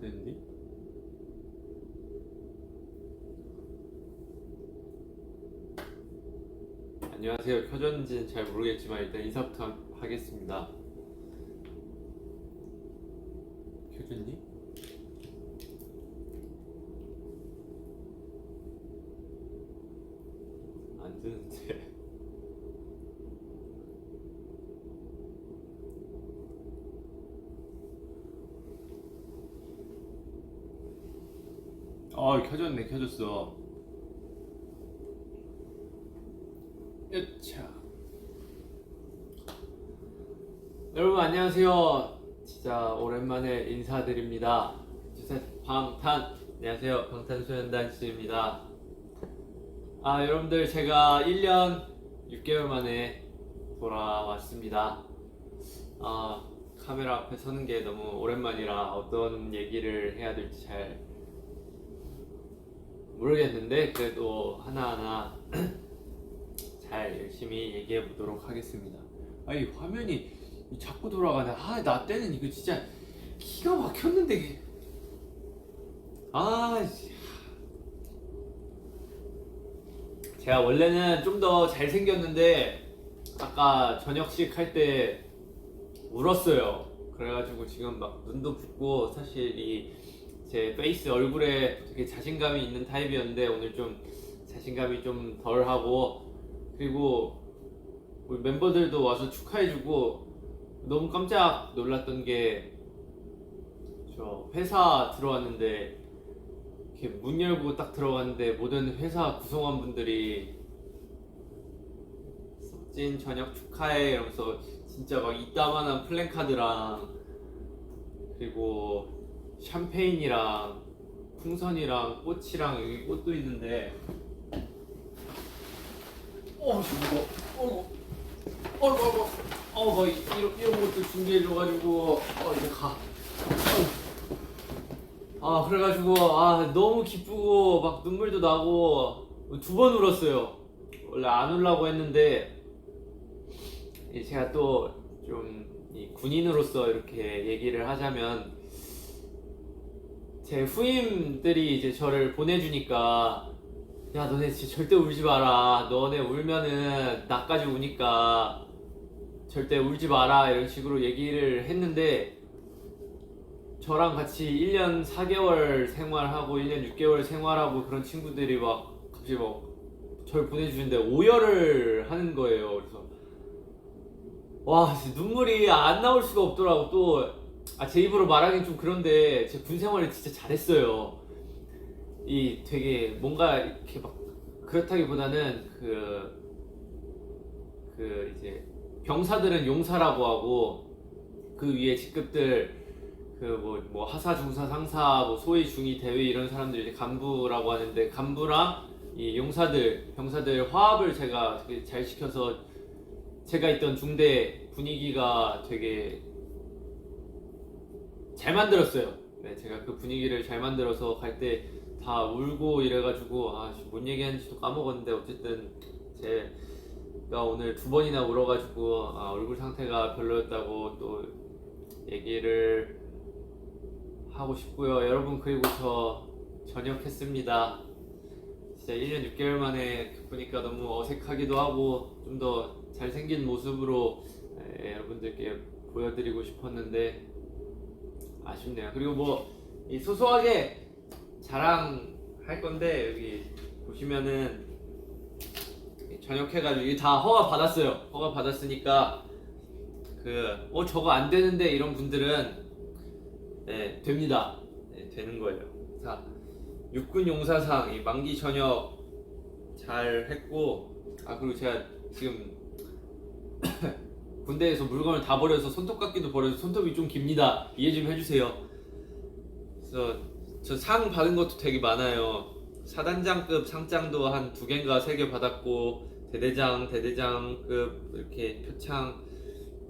되는데? 안녕하세요. 켜졌는지는 잘 모르겠지만 일단 인사부터 하- 하겠습니다. 켜졌니? 안 되는데. 아 켜졌네 켜졌어. 으차. 여러분 안녕하세요. 진짜 오랜만에 인사드립니다. 진짜 방탄. 안녕하세요. 방탄소년단 씨입니다. 아 여러분들 제가 1년 6개월 만에 돌아왔습니다. 아 카메라 앞에 서는 게 너무 오랜만이라 어떤 얘기를 해야 될지 잘 모르겠는데 그래도 하나하나 잘 열심히 얘기해 보도록 하겠습니다. 아이 화면이 이 자꾸 돌아가네. 아 나 때는 이거 진짜 기가 막혔는데. 아 씨. 제가 원래는 좀 더 잘생겼는데 아까 저녁식 할 때 울었어요. 그래가지고 지금 막 눈도 붓고 사실 이 제 페이스 얼굴에 되게 자신감이 있는 타입이었는데 오늘 좀 자신감이 좀 덜하고 그리고 우리 멤버들도 와서 축하해주고 너무 깜짝 놀랐던 게 저 회사 들어왔는데 이렇게 문 열고 딱 들어갔는데 모든 회사 구성원 분들이 진 저녁 축하해 이러면서 진짜 막 이따만한 플랜카드랑 그리고 샴페인이랑 풍선이랑 꽃이랑 여기 꽃도 있는데 어 이거 어이구 어이구 어이구 어뭐 이런, 이런 것도 준비해줘가지고 어 이제 가 아 그래가지고 아 너무 기쁘고 막 눈물도 나고 두 번 울었어요 원래 안 울라고 했는데 이 제가 또좀이 군인으로서 이렇게 얘기를 하자면 제 후임들이 이제 저를 보내주니까 야 너네 진짜 절대 울지 마라. 너네 울면은 나까지 우니까 절대 울지 마라. 이런 식으로 얘기를 했는데 저랑 같이 1년 4개월 생활하고 1년 6개월 생활하고 그런 친구들이 막 갑자기 막 저를 보내주는데 오열을 하는 거예요. 그래서 와 눈물이 안 나올 수가 없더라고. 또 아, 제 입으로 말하긴 좀 그런데 제 군 생활을 진짜 잘했어요. 이 되게 뭔가 이렇게 막 그렇다기보다는 그, 그 이제 병사들은 용사라고 하고 그 위에 직급들 그뭐뭐 하사 중사 상사 뭐 소위 중위 대위 이런 사람들 이제 간부라고 하는데 간부랑 이 용사들 병사들 화합을 제가 되게 잘 시켜서 제가 있던 중대 분위기가 되게 잘 만들었어요. 네, 제가 그 분위기를 잘 만들어서 갈 때 다 울고 이래가지고 아, 뭔 얘기하는지도 까먹었는데 어쨌든 제가 오늘 두 번이나 울어가지고 아, 얼굴 상태가 별로였다고 또 얘기를 하고 싶고요. 여러분 그리고 저 전역했습니다. 진짜 1년 6개월 만에 보니까 너무 어색하기도 하고 좀 더 잘생긴 모습으로 에, 여러분들께 보여드리고 싶었는데 아쉽네요. 그리고 뭐 이 소소하게 자랑할 건데 여기 보시면은 전역해가지고 다 허가 받았어요. 허가 받았으니까 그 어 저거 안 되는데 이런 분들은 네 됩니다. 네, 되는 거예요. 자 육군 용사상 이 만기 전역 잘 했고 아 그리고 제가 지금 군대에서 물건을 다 버려서 손톱깎이도 버려서 손톱이 좀 깁니다. 이해 좀 해주세요. 그래서 저 상 받은 것도 되게 많아요. 사단장급 상장도 한 두 개인가 세 개 받았고 대대장, 대대장급 이렇게 표창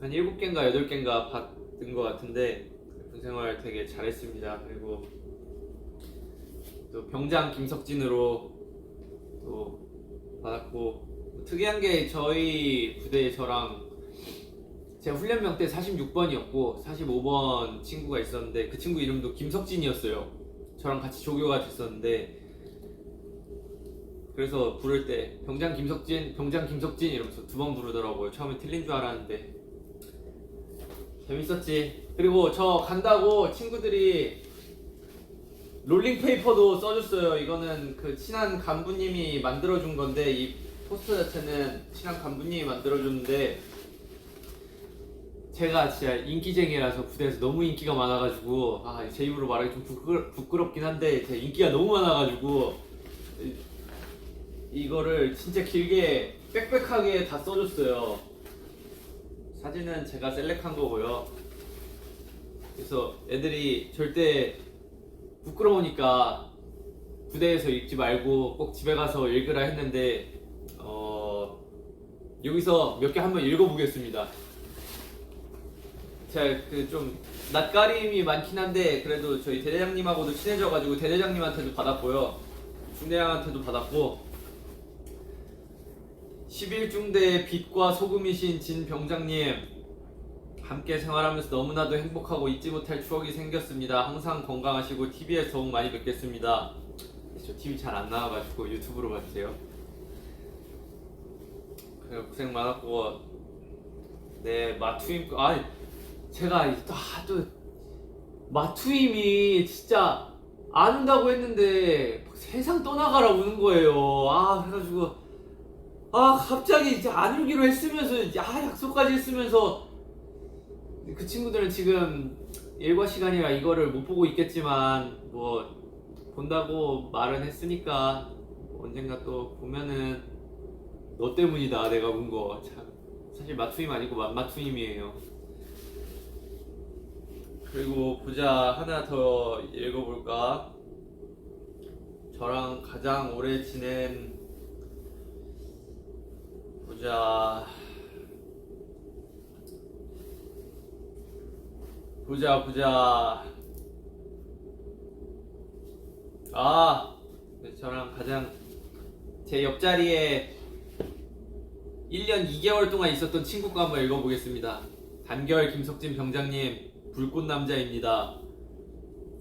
한 일곱 개인가 여덟 개인가 받은 것 같은데 군생활 되게 잘했습니다. 그리고 또 병장 김석진으로 또 받았고 특이한 게 저희 부대에 저랑 제가 훈련병 때 46번이었고 45번 친구가 있었는데 그 친구 이름도 김석진이었어요. 저랑 같이 조교가 됐었는데 그래서 부를 때 병장 김석진, 병장 김석진 이러면서 두 번 부르더라고요. 처음에 틀린 줄 알았는데 재밌었지. 그리고 저 간다고 친구들이 롤링 페이퍼도 써줬어요. 이거는 그 친한 간부님이 만들어준 건데 이 포스터 자체는 친한 간부님이 만들어줬는데 제가 진짜 인기쟁이라서 부대에서 너무 인기가 많아가지고 아 제 입으로 말하기 좀 부끄러, 부끄럽긴 한데 제 인기가 너무 많아가지고 이- 이거를 진짜 길게 빽빽하게 다 써줬어요. 사진은 제가 셀렉한 거고요. 그래서 애들이 절대 부끄러우니까 부대에서 읽지 말고 꼭 집에 가서 읽으라 했는데 어 여기서 몇 개 한번 읽어보겠습니다. 제가 그 좀 낯가림이 많긴 한데 그래도 저희 대대장님하고도 친해져가지고 대대장님한테도 받았고요 중대장한테도 받았고 11중대의 빛과 소금이신 진 병장님 함께 생활하면서 너무나도 행복하고 잊지 못할 추억이 생겼습니다. 항상 건강하시고 TV에서 더욱 많이 뵙겠습니다. 저 TV 잘 안 나와가지고 유튜브로 봐주세요. 그래 고생 많았고 네 마투임 아 제가 이- 아, 또 마투임이 진짜 안 온다고 했는데 세상 떠나가라 우는 거예요. 아 그래가지고 아 갑자기 이제 안 울기로 했으면서 아 약속까지 했으면서 그 친구들은 지금 일과 시간이라 이거를 못 보고 있겠지만 뭐 본다고 말은 했으니까 언젠가 또 보면은 너 때문이다 내가 운거참 사실 마투임 아니고 맘마투임이에요 그리고 보자 하나 더 읽어볼까? 저랑 가장 오래 지낸 보자. 보자 보자. 아 네, 저랑 가장 제 옆자리에 1년 2개월 동안 있었던 친구 거 한번 읽어보겠습니다. 단결 김석진 병장님 불꽃 남자입니다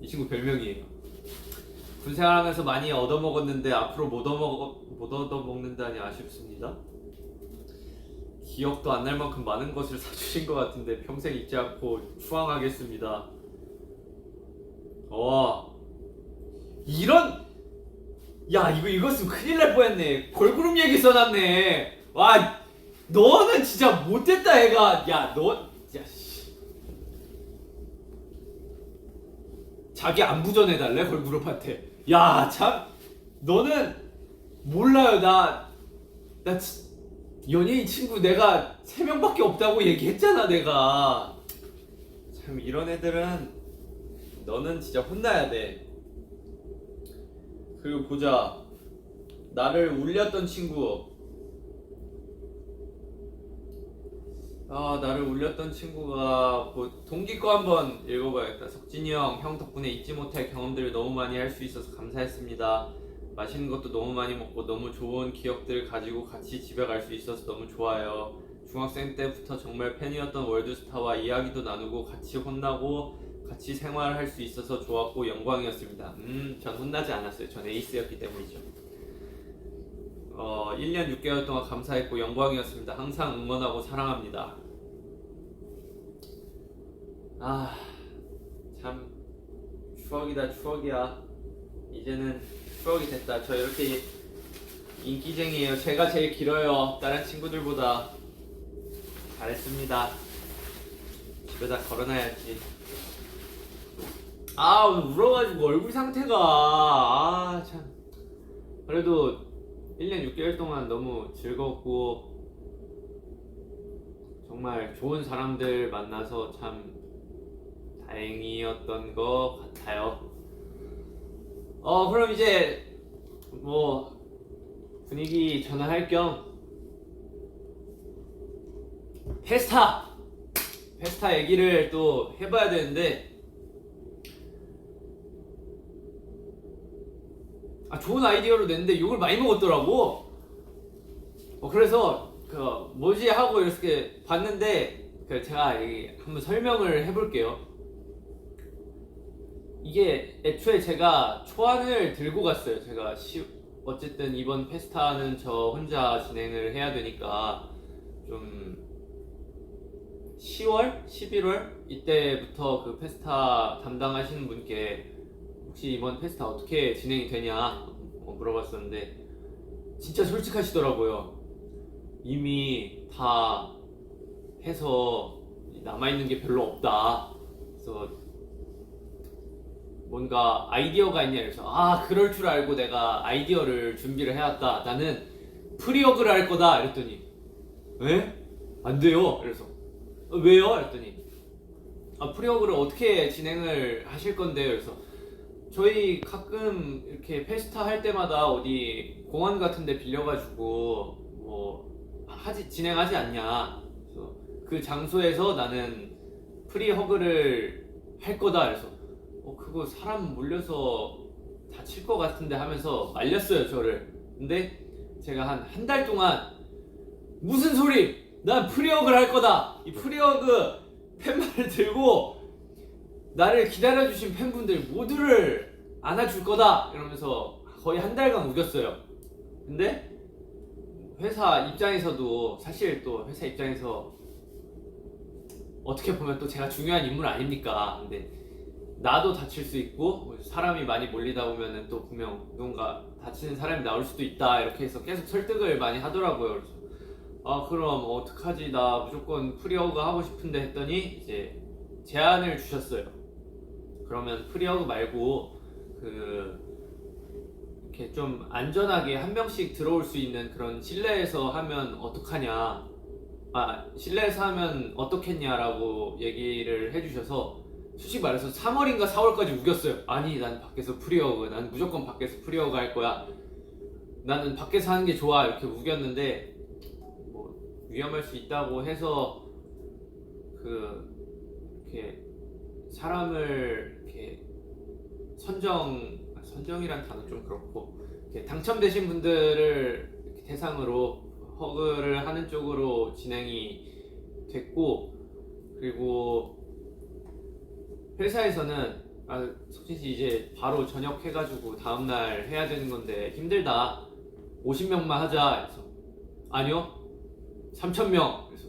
이 친구 별명이에요 군 생활하면서 많이 얻어먹었는데 앞으로 못, 얻어먹, 못 얻어먹는다니 아쉽습니다 기억도 안 날 만큼 많은 것을 사주신 것 같은데 평생 잊지 않고 추앙하겠습니다. 어 이런 야 이거 이것은 큰일 날 뻔했네. 걸그룹 얘기 써놨네. 와 너는 진짜 못됐다 애가. 야너 야 씨. 자기 안부 전해달래 걸그룹한테. 야 참. 너는 몰라요. 나나 연예인 친구 내가 세 명밖에 없다고 얘기했잖아 내가. 참 이런 애들은 너는 진짜 혼나야 돼. 그리고 보자. 나를 울렸던 친구 아 나를 울렸던 친구가 뭐 동기 거 한번 읽어봐야겠다 석진이 형 형 덕분에 잊지 못할 경험들을 너무 많이 할 수 있어서 감사했습니다 맛있는 것도 너무 많이 먹고 너무 좋은 기억들 가지고 같이 집에 갈 수 있어서 너무 좋아요. 중학생 때부터 정말 팬이었던 월드스타와 이야기도 나누고 같이 혼나고 같이 생활할 수 있어서 좋았고 영광이었습니다. 음, 전 혼나지 않았어요. 전 에이스였기 때문이죠. 어, 1년 6개월 동안 감사했고 영광이었습니다. 항상 응원하고 사랑합니다. 아, 참 추억이다 추억이야. 이제는 추억이 됐다. 저 이렇게 인기쟁이에요. 제가 제일 길어요. 다른 친구들보다 잘했습니다. 집에다 걸어놔야지. 아 울어가지고 얼굴 상태가 아 참. 그래도 1년 6개월 동안 너무 즐겁고 정말 좋은 사람들 만나서 참 다행이었던 것 같아요. 어 그럼 이제 뭐 분위기 전환할 겸 페스타 페스타 얘기를 또 해봐야 되는데 아 좋은 아이디어로 냈는데 욕을 많이 먹었더라고 어 그래서 그 뭐지 하고 이렇게 봤는데 그 제가 이 한번 설명을 해볼게요. 이게 애초에 제가 초안을 들고 갔어요. 제가 시, 어쨌든 이번 페스타는 저 혼자 진행을 해야 되니까 좀 10월, 11월 이때부터 그 페스타 담당하시는 분께 혹시 이번 페스타 어떻게 진행이 되냐 어, 물어봤었는데 진짜 솔직하시더라고요. 이미 다 해서 남아있는 게 별로 없다. 그래서 뭔가 아이디어가 있냐 그래서 아 그럴 줄 알고 내가 아이디어를 준비를 해왔다. 나는 프리어그를 할 거다. 이랬더니 에? 안 돼요. 그래서 "어, 왜요? 이랬더니 아 프리어그를 어떻게 진행을 하실 건데요? 그래서 저희 가끔 이렇게 페스타 할 때마다 어디 공원 같은 데 빌려가지고 뭐 하지 진행하지 않냐. 그래서 그 장소에서 나는 프리 허그를 할 거다. 그래서 어 그거 사람 몰려서 다칠 것 같은데 하면서 말렸어요 저를. 근데 제가 한 한 달 동안 무슨 소리! 난 프리허그를 할 거다! 이 프리허그 팻말을 들고 나를 기다려주신 팬분들 모두를 안아줄 거다 이러면서 거의 한 달간 우겼어요. 근데 회사 입장에서도 사실 또 회사 입장에서 어떻게 보면 또 제가 중요한 인물 아닙니까? 근데 나도 다칠 수 있고 뭐 사람이 많이 몰리다 보면은 또 분명 누군가 다치는 사람이 나올 수도 있다 이렇게 해서 계속 설득을 많이 하더라고요. 그래서 아 그럼 어떡하지 나 무조건 프리어그 하고 싶은데 했더니 이제 제안을 주셨어요. 그러면 프리어그 말고 그 이렇게 좀 안전하게 한 명씩 들어올 수 있는 그런 실내에서 하면 어떡하냐? 아 실내에서 하면 어떻겠냐라고 얘기를 해주셔서 솔직히 말해서 3월인가 4월까지 우겼어요. 아니 난 밖에서 프리어그 난 무조건 밖에서 프리어그 할 거야. 나는 밖에서 하는 게 좋아. 이렇게 우겼는데 뭐 위험할 수 있다고 해서 그 이렇게 사람을 이렇게 선정 아, 선정이란 단어 좀 그렇고 당첨되신 분들을 대상으로 허그를 하는 쪽으로 진행이 됐고 그리고 회사에서는 아 석진 씨 이제 바로 저녁 해가지고 다음 날 해야 되는 건데 힘들다. 50명만 하자. 그래서 아니요? 3천 명. 그래서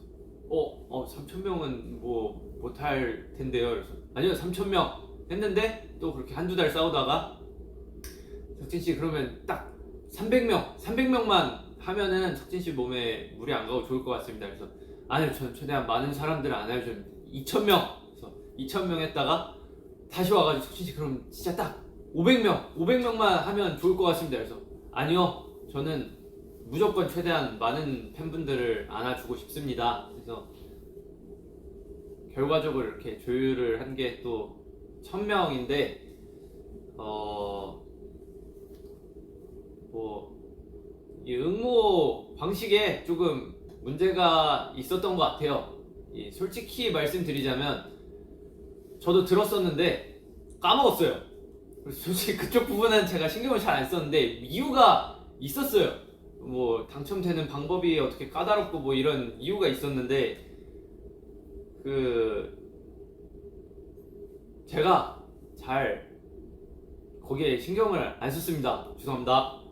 어, 어 3천 명은 뭐 못할 텐데요. 그래서 아니요 3천 명 했는데 또 그렇게 한두 달 싸우다가 석진 씨 그러면 딱 300명 300명만 하면은 석진 씨 몸에 물이 안 가고 좋을 것 같습니다. 그래서 아니요 전 최대한 많은 사람들을 안 해요. 전 2,000명. 그래서 2,000명 했다가 다시 와가지고 석진 씨 그럼 진짜 딱 500명 500명만 하면 좋을 것 같습니다. 그래서 아니요 저는 무조건 최대한 많은 팬분들을 안아주고 싶습니다. 그래서 결과적으로 이렇게 조율을 한 게 또 1000명인데 어, 뭐, 이 응모 방식에 조금 문제가 있었던 것 같아요. 이 솔직히 말씀드리자면, 저도 들었었는데, 까먹었어요. 솔직히 그쪽 부분은 제가 신경을 잘 안 썼는데, 이유가 있었어요. 뭐, 당첨되는 방법이 어떻게 까다롭고 뭐 이런 이유가 있었는데, 그, 제가 잘 거기에 신경을 안 썼습니다. 죄송합니다.